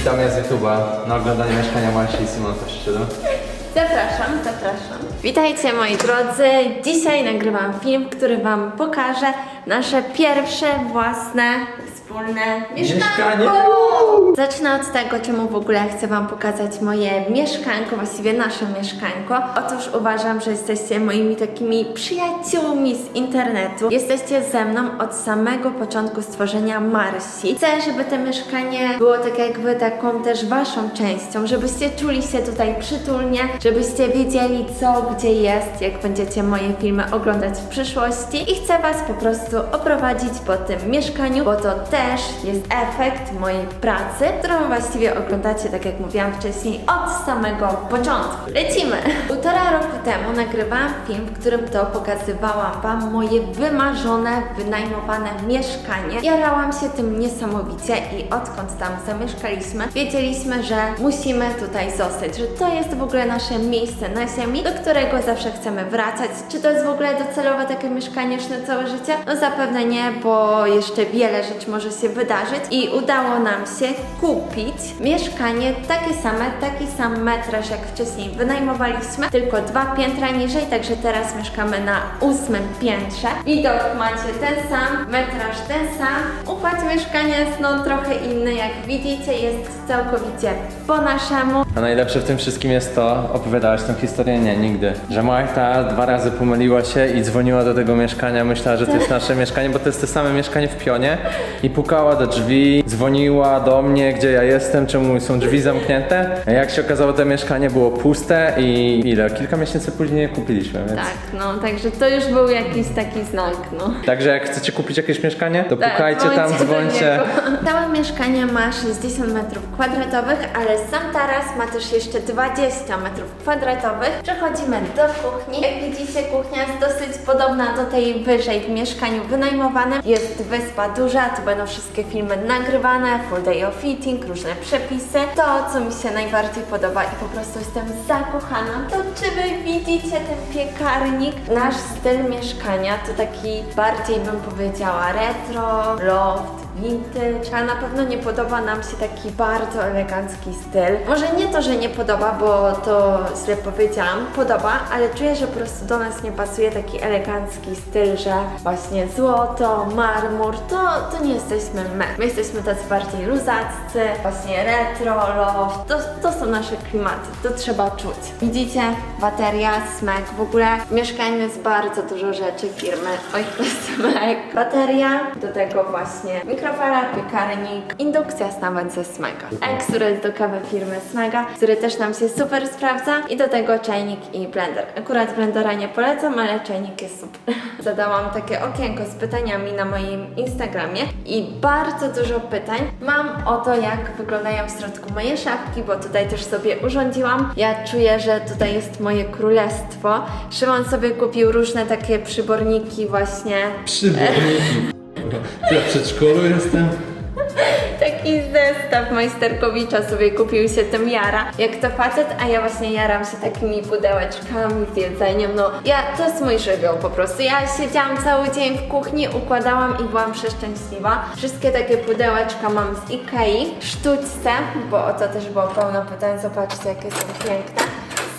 Witamy z YouTube'a na oglądanie mieszkania Maści i Simon Kościelu. Zapraszam, zapraszam. Witajcie moi drodzy. Dzisiaj nagrywam film, który Wam pokaże nasze pierwsze własne wspólne mieszkanko. Mieszkanie. Zacznę od tego, czemu w ogóle chcę Wam pokazać moje mieszkanko, właściwie nasze mieszkanko. Otóż uważam, że jesteście moimi takimi przyjaciółmi z internetu. Jesteście ze mną od samego początku stworzenia Marsi. Chcę, żeby to mieszkanie było tak jakby taką też Waszą częścią, żebyście czuli się tutaj przytulnie, żebyście wiedzieli co, gdzie jest, jak będziecie moje filmy oglądać w przyszłości i chcę Was po prostu oprowadzić po tym mieszkaniu, bo to też jest efekt mojej pracy, którą właściwie oglądacie, tak jak mówiłam wcześniej, od samego początku. Lecimy! Półtora roku temu nagrywałam film, w którym to pokazywałam Wam moje wymarzone, wynajmowane mieszkanie. Jarałam się tym niesamowicie i odkąd tam zamieszkaliśmy, wiedzieliśmy, że musimy tutaj zostać, że to jest w ogóle nasze miejsce na ziemi, do którego zawsze chcemy wracać. Czy to jest w ogóle docelowe takie mieszkanie już na całe życie? No zapewne nie, bo jeszcze wiele rzeczy może się wydarzyć i udało nam się kupić mieszkanie takie same, taki sam metraż jak wcześniej wynajmowaliśmy, tylko dwa piętra niżej, także teraz mieszkamy na ósmym piętrze. Widok macie ten sam, metraż ten sam. Układ mieszkania jest no trochę inny, jak widzicie jest całkowicie po naszemu. A najlepsze w tym wszystkim jest to, opowiadałaś tę historię? Nie, nigdy. Że Marta dwa razy pomyliła się i dzwoniła do tego mieszkania, myślała, że to jest nasze mieszkanie, bo to jest to same mieszkanie w pionie i pukała do drzwi, dzwoniła do mnie, gdzie ja jestem, czemu są drzwi zamknięte. Jak się okazało, to mieszkanie było puste i ile? Kilka miesięcy później je kupiliśmy, więc... Tak, no, także to już był jakiś taki znak, no. Także jak chcecie kupić jakieś mieszkanie, to Tak, pukajcie tam, dzwońcie do dzwońcie. niego. Całe mieszkanie ma 60 metrów kwadratowych, ale sam taras ma też jeszcze 20 metrów kwadratowych. Przechodzimy do kuchni. Jak widzicie, kuchnia jest dosyć podobna do tej wyżej w mieszkaniu wynajmowanym. Jest wyspa duża, tu będą wszystkie filmy nagrywane, full day fitting, różne przepisy. To, co mi się najbardziej podoba i po prostu jestem zakochana, to czy wy widzicie ten piekarnik? Nasz styl mieszkania to taki bardziej bym powiedziała retro, loft, vintage, a na pewno nie podoba nam się taki bardzo elegancki styl. Może nie to, że nie podoba, bo to źle powiedziałam, podoba, ale czuję, że po prostu do nas nie pasuje taki elegancki styl, że właśnie złoto, marmur, to, to nie jesteśmy my. My jesteśmy tacy bardziej luzaccy, właśnie retro, loft, to, to są nasze klimaty, to trzeba czuć. Widzicie? Bateria, smek, w ogóle w mieszkaniu jest bardzo dużo rzeczy firmy. Oj, to smek. Bateria, do tego właśnie mikrofala, piekarnik, indukcja nawet ze smega. Ek, który jest do kawy firmy Smega, który też nam się super sprawdza i do tego czajnik i blender. Akurat blendera nie polecam, ale czajnik jest super. Zadałam takie okienko z pytaniami na moim Instagramie i bardzo dużo pytań mam o to, jak wyglądają w środku moje szafki, bo tutaj też sobie urządziłam. Ja czuję, że tutaj jest moje królestwo. Szymon sobie kupił różne takie przyborniki właśnie Przyborniki. Ja w przedszkolu jestem. Taki zestaw majsterkowicza sobie kupił się tym jara. Jak to facet, a ja właśnie jaram się takimi pudełeczkami z jedzeniem. No, ja, to jest mój żywioł po prostu. Ja siedziałam cały dzień w kuchni, układałam i byłam przeszczęśliwa. Wszystkie takie pudełeczka mam z Ikei, sztućce, bo o to też było pełno pytań. Zobaczcie, jakie są piękne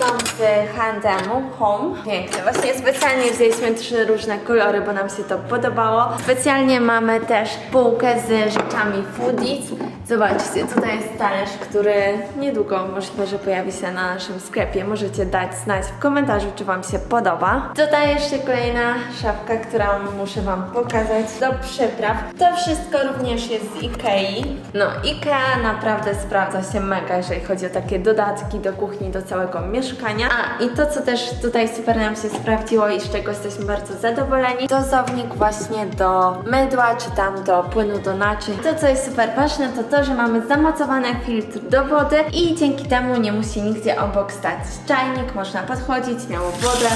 są z H&M Home. Piękne. Właśnie specjalnie wzięliśmy trzy różne kolory, bo nam się to podobało. Specjalnie mamy też półkę z rzeczami foodies. Zobaczcie, tutaj jest talerz, który niedługo możliwe, że pojawi się na naszym sklepie. Możecie dać znać w komentarzu, czy Wam się podoba. Tutaj jeszcze kolejna szafka, którą muszę Wam pokazać do przypraw. To wszystko również jest z Ikei. No, Ikea naprawdę sprawdza się mega, jeżeli chodzi o takie dodatki do kuchni, do całego mieszkania. A, i to, co też tutaj super nam się sprawdziło i z czego jesteśmy bardzo zadowoleni, dozownik właśnie do mydła, czy tam do płynu do naczyń. To, co jest super ważne, to to, że mamy zamocowany filtr do wody i dzięki temu nie musi nigdzie obok stać czajnik, można podchodzić, miało wodę,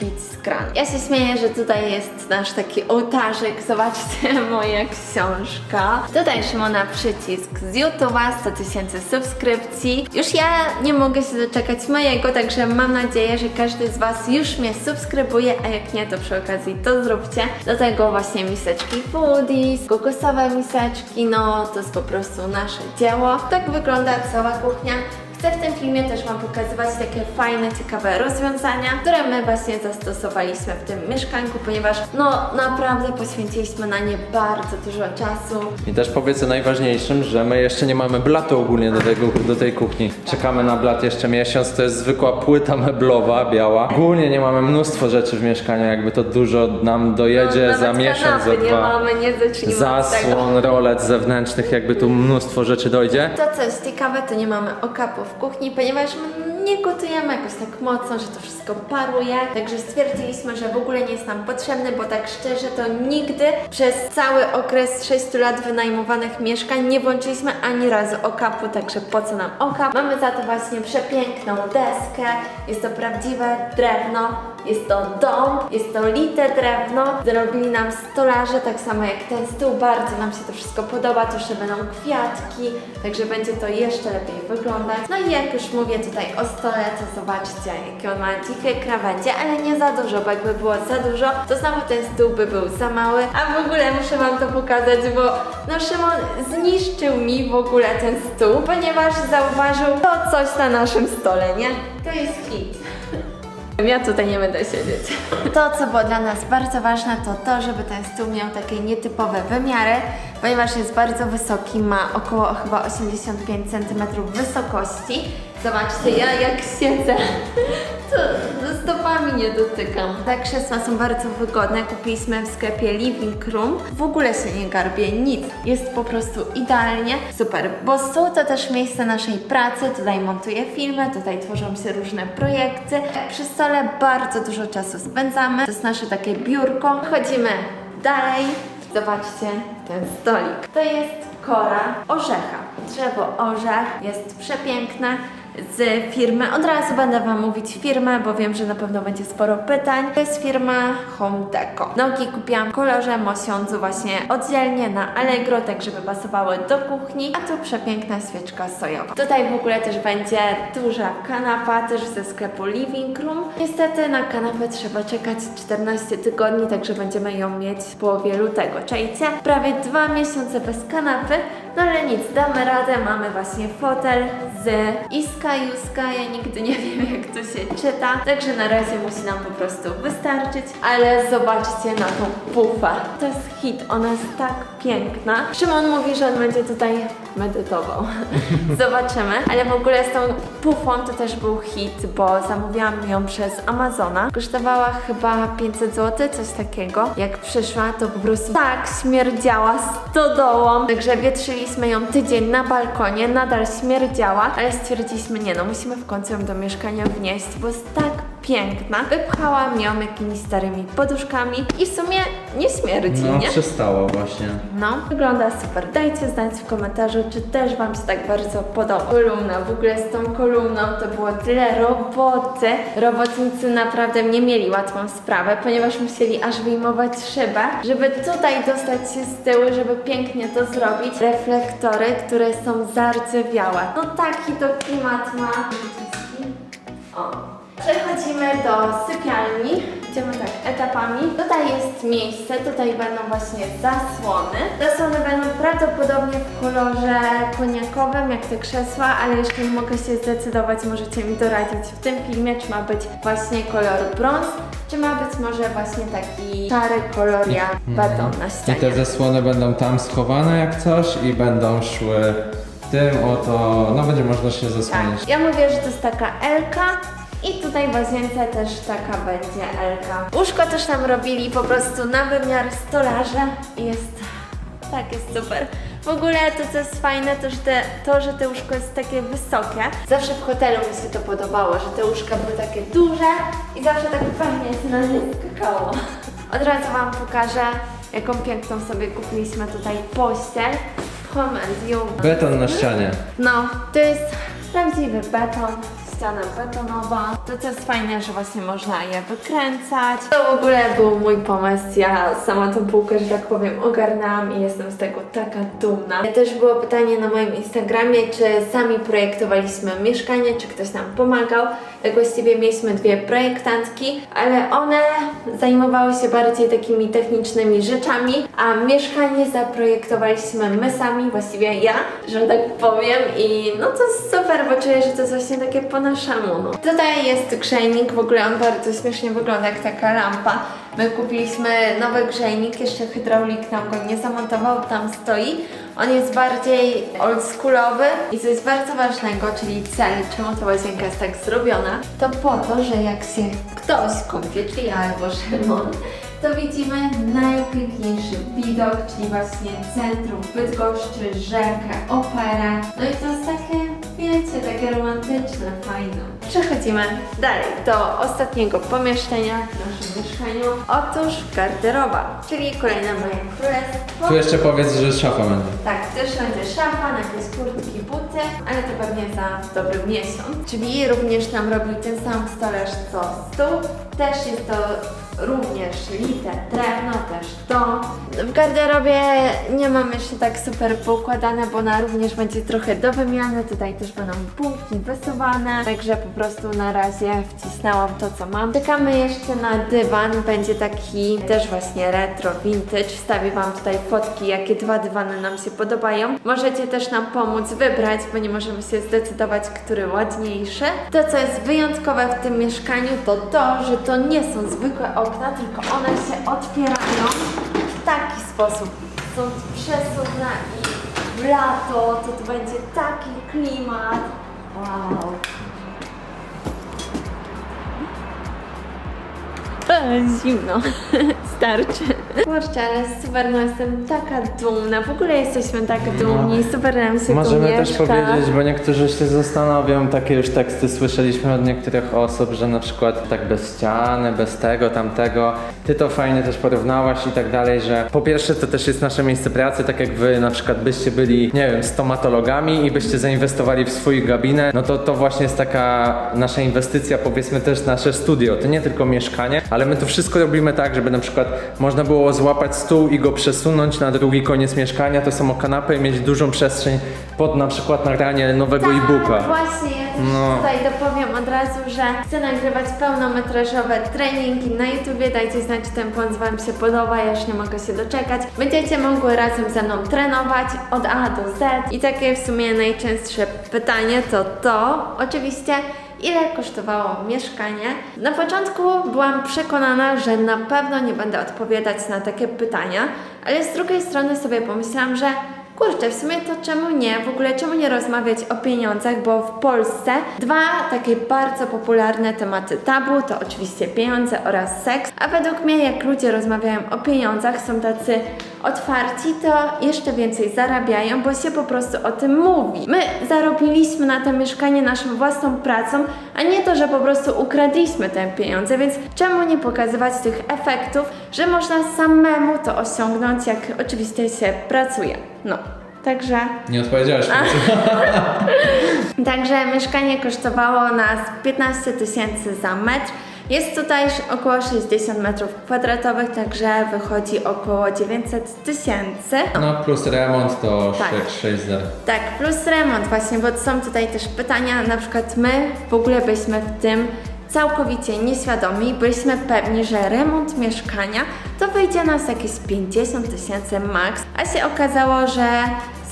pić z. Ja się śmieję, że tutaj jest nasz taki ołtarzyk. Zobaczcie, moja książka. Tutaj Szymona przycisk z YouTube'a, 100 tysięcy subskrypcji. Już ja nie mogę się doczekać mojego, także mam nadzieję, że każdy z Was już mnie subskrybuje, a jak nie, to przy okazji to zróbcie. Do tego właśnie miseczki foodies, kokosowe miseczki, no to jest po prostu nasze dzieło. Tak wygląda cała kuchnia. Chcę w tym filmie też Wam pokazywać takie fajne, ciekawe rozwiązania, które my właśnie zastosowaliśmy w tym mieszkanku, ponieważ no naprawdę poświęciliśmy na nie bardzo dużo czasu. I też powiedz o najważniejszym, że my jeszcze nie mamy blatu ogólnie do, tego, do tej kuchni. Czekamy na blat jeszcze miesiąc, to jest zwykła płyta meblowa, biała. Ogólnie nie mamy mnóstwo rzeczy w mieszkaniu, jakby to dużo nam dojedzie No, za miesiąc, za kanapy nie dwa. mamy, nie zacznijmy od tego. Zasłon, rolet zewnętrznych, jakby tu mnóstwo rzeczy dojdzie. To co jest ciekawe, to nie mamy okapu w kuchni, ponieważ nie gotujemy jakoś tak mocno, że to wszystko paruje. Także stwierdziliśmy, że w ogóle nie jest nam potrzebny, bo tak szczerze to nigdy przez cały okres 6 lat wynajmowanych mieszkań nie włączyliśmy ani razu okapu, także po co nam okap? Mamy za to właśnie przepiękną deskę, jest to prawdziwe drewno, jest to dom, jest to lite drewno. Zrobili nam stolarze, tak samo jak ten stół. Bardzo nam się to wszystko podoba. Tu jeszcze będą kwiatki, także będzie to jeszcze lepiej wyglądać. No i jak już mówię tutaj o stole, to zobaczcie, jakie on ma dzikie krawędzie, ale nie za dużo, bo jakby było za dużo, to znowu ten stół by był za mały. A w ogóle muszę Wam to pokazać, bo no Szymon zniszczył mi w ogóle ten stół, ponieważ zauważył to coś na naszym stole, nie? To jest hit. Ja tutaj nie będę siedzieć. To, co było dla nas bardzo ważne, to to, żeby ten stół miał takie nietypowe wymiary, ponieważ jest bardzo wysoki, ma około chyba 85 cm wysokości. Zobaczcie, ja jak siedzę, to stopami nie dotykam. Te krzesła są bardzo wygodne, kupiliśmy w sklepie Living Room. W ogóle się nie garbię, nic. Jest po prostu idealnie, super. Bo stół to też miejsce naszej pracy, tutaj montuję filmy, tutaj tworzą się różne projekty. Przy stole bardzo dużo czasu spędzamy, to jest nasze takie biurko. Chodzimy dalej, zobaczcie ten stolik. To jest kora orzecha. Drzewo orzech jest przepiękne z firmy. Od razu będę Wam mówić firmę, bo wiem, że na pewno będzie sporo pytań. To jest firma Home Deco. Nogi kupiłam w kolorze mosiądzu właśnie oddzielnie na Allegro, tak żeby pasowały do kuchni, a tu przepiękna świeczka sojowa. Tutaj w ogóle też będzie duża kanapa, też ze sklepu Living Room. Niestety na kanapę trzeba czekać 14 tygodni, także będziemy ją mieć w połowie lutego. Czajcie? Prawie dwa miesiące bez kanapy, no ale nic, damy radę, mamy właśnie fotel z Iska Juska, ja nigdy nie wiem jak to się czyta, także na razie musi nam po prostu wystarczyć, ale zobaczcie na tą pufę. To jest hit, ona jest tak piękna. Szymon mówi, że on będzie tutaj medytował. Zobaczymy, ale w ogóle z tą pufą to też był hit, bo zamówiłam ją przez Amazona. Kosztowała chyba 500 zł, coś takiego. Jak przyszła, to po prostu tak śmierdziała stodołą. Także wietrzyliśmy ją tydzień na balkonie, nadal śmierdziała, ale stwierdziliśmy, nie no, musimy w końcu ją do mieszkania wnieść, bo jest tak piękna. Wypchałam ją jakimiś starymi poduszkami i w sumie nie śmierdzi, No, nie? przestało właśnie. No, wygląda super. Dajcie znać w komentarzu, czy też Wam się tak bardzo podoba. Kolumna, w ogóle z tą kolumną to było tyle roboty. Robotnicy naprawdę nie mieli łatwą sprawę, ponieważ musieli aż wyjmować szybę, żeby tutaj dostać się z tyłu, żeby pięknie to zrobić. Reflektory, które są zardzewiałe. No taki to klimat ma. O. Przechodzimy do sypialni. Idziemy tak etapami. Tutaj jest miejsce, tutaj będą właśnie zasłony. Zasłony będą prawdopodobnie w kolorze koniakowym, jak te krzesła, ale jeszcze nie mogę się zdecydować. Możecie mi doradzić w tym filmie, czy ma być właśnie kolor brąz, czy ma być może właśnie taki szary kolor jak beton na I ścianie. te zasłony będą tam schowane jak coś i będą szły tym oto, no będzie można się zasłonić. Tak, ja mówię, że to jest taka Elka i tutaj w łazience też taka będzie Elka. Łóżko też nam robili po prostu na wymiar stolarza i jest, tak, jest super. W ogóle to, co jest fajne, to że, te, to, że te łóżko jest takie wysokie. Zawsze w hotelu mi się to podobało, że te łóżka były takie duże i zawsze tak fajnie się na nie skakało. Od razu Wam pokażę, jaką piękną sobie kupiliśmy tutaj pościel. Home and You. Beton na ścianie. No, to jest prawdziwy beton, ściana betonowa. To co jest fajne, że właśnie można je wykręcać. To w ogóle był mój pomysł. Ja sama tą półkę, że tak powiem, ogarnęłam i jestem z tego taka dumna. Też było pytanie na moim Instagramie, czy sami projektowaliśmy mieszkanie, czy ktoś nam pomagał. Tak właściwie mieliśmy dwie projektantki, ale one zajmowały się bardziej takimi technicznymi rzeczami, a mieszkanie zaprojektowaliśmy my sami, właściwie ja, że tak powiem i no to super, bo czuję, że to jest właśnie takie po naszemu, no. Tutaj jest grzejnik, w ogóle on bardzo śmiesznie wygląda jak taka lampa. My kupiliśmy nowy grzejnik, jeszcze hydraulik nam go nie zamontował, tam stoi. On jest bardziej oldschoolowy i co jest bardzo ważnego, czyli cel, czemu ta łazienka jest tak zrobiona, to po to, że jak się ktoś kąpie, czyli ja albo Szymon, to widzimy najpiękniejszy widok, czyli właśnie centrum Bydgoszczy, rzekę, operę. No i to jest takie, wiecie, takie romantyczne, fajne. Przechodzimy dalej do ostatniego pomieszczenia w naszym mieszkaniu. Otóż garderoba, czyli kolejne moje królestwo. Tu jeszcze powiedz, że szafa będzie. Tak, też będzie szafa, na jakieś kurtki, buty, ale to pewnie za dobry miesiąc. Drzwi również nam robił ten sam stolarz co stół. Też jest to również lite drewno, też dom. W garderobie nie mam jeszcze tak super poukładane, bo ona również będzie trochę do wymiany. Tutaj też będą półki wysuwane, także po prostu na razie wcisnęłam to, co mam. Czekamy jeszcze na dywan, będzie taki też właśnie retro, vintage. Wstawię Wam tutaj fotki, jakie dwa dywany nam się podobają. Możecie też nam pomóc wybrać, bo nie możemy się zdecydować, który ładniejszy. To, co jest wyjątkowe w tym mieszkaniu, to to, że to nie są zwykłe okna, tylko one się otwierają w taki sposób. Są przesuwne i w lato to tu będzie taki klimat. Wow. Zimno. Starczy. Kurczę, ale super, no jestem taka dumna. W ogóle jesteśmy tak dumni. Super nam się tu Możemy też mieszka. powiedzieć, bo niektórzy się zastanowią, takie już teksty słyszeliśmy od niektórych osób, że na przykład tak bez ściany, bez tego, tamtego. Ty to fajnie też porównałaś i tak dalej, że po pierwsze to też jest nasze miejsce pracy, tak jak wy na przykład byście byli, nie wiem, stomatologami i byście zainwestowali w swój gabinet, no to to właśnie jest taka nasza inwestycja, powiedzmy też nasze studio. To nie tylko mieszkanie, ale my to wszystko robimy tak, żeby na przykład można było złapać stół i go przesunąć na drugi koniec mieszkania, to samo kanapę i mieć dużą przestrzeń pod na przykład nagranie nowego Tak, e-booka. właśnie, ja też No. tutaj dopowiem od razu, że chcę nagrywać pełnometrażowe treningi na YouTubie. Dajcie znać, czy ten pomysł Wam się podoba, ja już nie mogę się doczekać. Będziecie mogły razem ze mną trenować od A do Z. I takie w sumie najczęstsze pytanie to to, oczywiście, ile kosztowało mieszkanie. Na początku byłam przekonana, że na pewno nie będę odpowiadać na takie pytania, ale z drugiej strony sobie pomyślałam, że Kurczę, w sumie to czemu nie? W ogóle czemu nie rozmawiać o pieniądzach, bo w Polsce dwa takie bardzo popularne tematy tabu to oczywiście pieniądze oraz seks, a według mnie jak ludzie rozmawiają o pieniądzach, są tacy otwarci, to jeszcze więcej zarabiają, bo się po prostu o tym mówi. My zarobiliśmy na to mieszkanie naszą własną pracą, a nie to, że po prostu ukradliśmy te pieniądze, więc czemu nie pokazywać tych efektów, że można samemu to osiągnąć, jak oczywiście się pracuje. No, także... Nie końcu. Także mieszkanie kosztowało nas 15 tysięcy za metr. Jest tutaj około 60 metrów kwadratowych, także wychodzi około 900 tysięcy. No plus remont to Tak. 6 zer. Tak, plus remont właśnie, bo są tutaj też pytania, na przykład my w ogóle byliśmy w tym całkowicie nieświadomi, byliśmy pewni, że remont mieszkania to wyjdzie nas jakieś 50 tysięcy max, a się okazało, że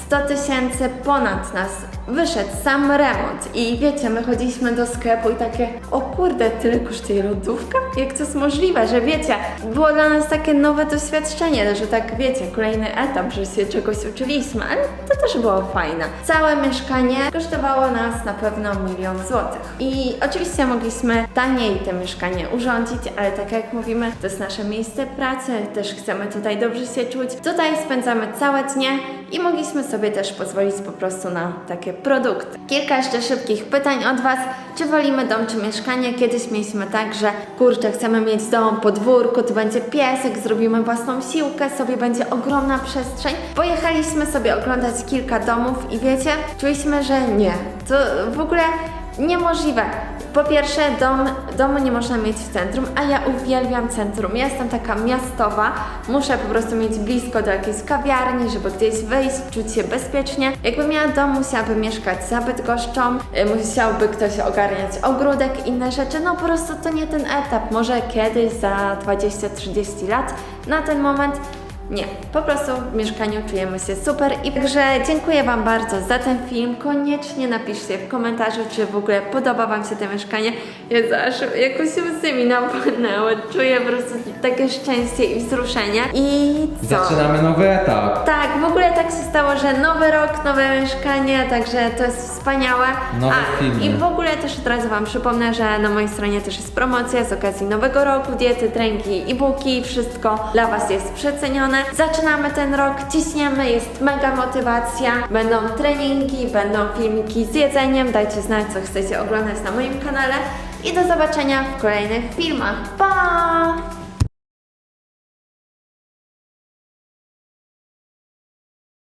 100 tysięcy ponad nas wyszedł sam remont i wiecie, my chodziliśmy do sklepu i takie, o kurde, tyle kosztuje lodówka? Jak to jest możliwe, że wiecie, było dla nas takie nowe doświadczenie, że tak wiecie, kolejny etap, że się czegoś uczyliśmy, ale to też było fajne. Całe mieszkanie kosztowało nas na pewno milion złotych i oczywiście mogliśmy taniej to mieszkanie urządzić, ale tak jak mówimy, to jest nasze miejsce pracy, też chcemy tutaj dobrze się czuć. Tutaj spędzamy całe dnie i mogliśmy sobie też pozwolić po prostu na takie produkty. Kilka jeszcze szybkich pytań od Was. Czy wolimy dom czy mieszkanie? Kiedyś mieliśmy tak, że kurczę, chcemy mieć dom, podwórko, tu będzie piesek, zrobimy własną siłkę, sobie będzie ogromna przestrzeń. Pojechaliśmy sobie oglądać kilka domów i wiecie, czuliśmy, że nie. To w ogóle Niemożliwe. Po pierwsze, dom, domu nie można mieć w centrum, a ja uwielbiam centrum. Ja jestem taka miastowa, muszę po prostu mieć blisko do jakiejś kawiarni, żeby gdzieś wyjść, czuć się bezpiecznie. Jakbym miała dom, musiałaby mieszkać za Bydgoszczą, y, musiałby ktoś ogarniać ogródek, inne rzeczy. No po prostu to nie ten etap. Może kiedyś, za 20-30 lat. Na ten moment nie, po prostu w mieszkaniu czujemy się super i także dziękuję Wam bardzo za ten film. Koniecznie napiszcie w komentarzu, czy w ogóle podoba Wam się to mieszkanie. Jezu, aż jakoś łzy mi napłynęły. Czuję po prostu takie szczęście i wzruszenie. I co? Zaczynamy nowy etap. Tak, w ogóle tak się stało, że nowy rok, nowe mieszkanie, także to jest wspaniałe. Nowe A, filmy. i w ogóle też od razu Wam przypomnę, że na mojej stronie też jest promocja z okazji nowego roku, diety, treningi, e-booki, wszystko dla Was jest przecenione. Zaczynamy ten rok, ciśniemy, jest mega motywacja, będą treningi, będą filmiki z jedzeniem, dajcie znać co chcecie oglądać na moim kanale i do zobaczenia w kolejnych filmach. Pa!